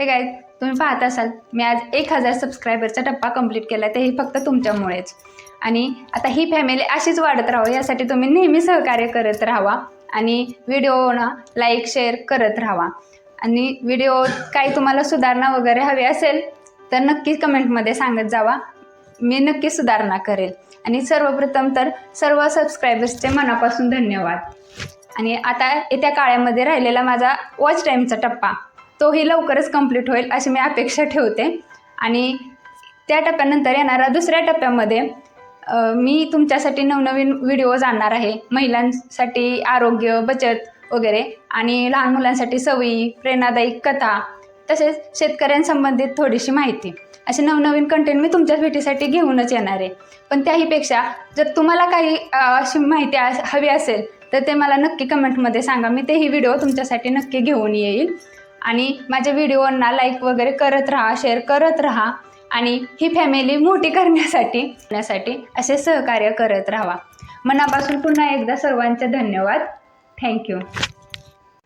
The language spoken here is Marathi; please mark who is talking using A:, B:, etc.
A: हे काय तुम्ही पाहत असाल मी आज एक हजार सबस्क्रायबरचा टप्पा कंप्लीट केला तेही फक्त तुमच्यामुळेच. आणि आता ही फॅमिली अशीच वाढत राहावं यासाठी तुम्ही नेहमी सहकार्य करत राहावा आणि व्हिडिओना लाईक शेअर करत राहावा. आणि व्हिडिओ काही तुम्हाला सुधारणा वगैरे हवी असेल तर नक्की कमेंटमध्ये सांगत जावा. मी नक्की सुधारणा करेल. आणि सर्वप्रथम तर सर्व सबस्क्रायबर्सचे मनापासून धन्यवाद. आणि आता येत्या काळामध्ये राहिलेला माझा वॉच टाईमचा टप्पा. तोही लवकरच कंप्लीट होईल अशी मी अपेक्षा ठेवते. आणि त्या टप्प्यानंतर येणाऱ्या दुसऱ्या टप्प्यामध्ये मी तुमच्यासाठी नवनवीन व्हिडिओज आणणार आहे. महिलांसाठी आरोग्य बचत वगैरे आणि लहान मुलांसाठी सवयी प्रेरणादायी कथा तसेच शेतकऱ्यांसंबंधित थोडीशी माहिती. असे नवनवीन कंटेंट मी तुमच्या भेटीसाठी घेऊनच येणार आहे. पण त्याहीपेक्षा जर तुम्हाला काही अशी माहिती हवी असेल तर ते मला नक्की कमेंटमध्ये सांगा. मी तेही व्हिडिओ तुमच्यासाठी नक्की घेऊन येईल. आणि माझ्या व्हिडिओंना लाईक वगैरे करत राहा शेअर करत राहा. आणि ही फॅमिली मोठी करण्यासाठी करण्यासाठी असे सहकार्य करत राहा मनापासून पुन्हा एकदा सर्वांचे धन्यवाद. थँक्यू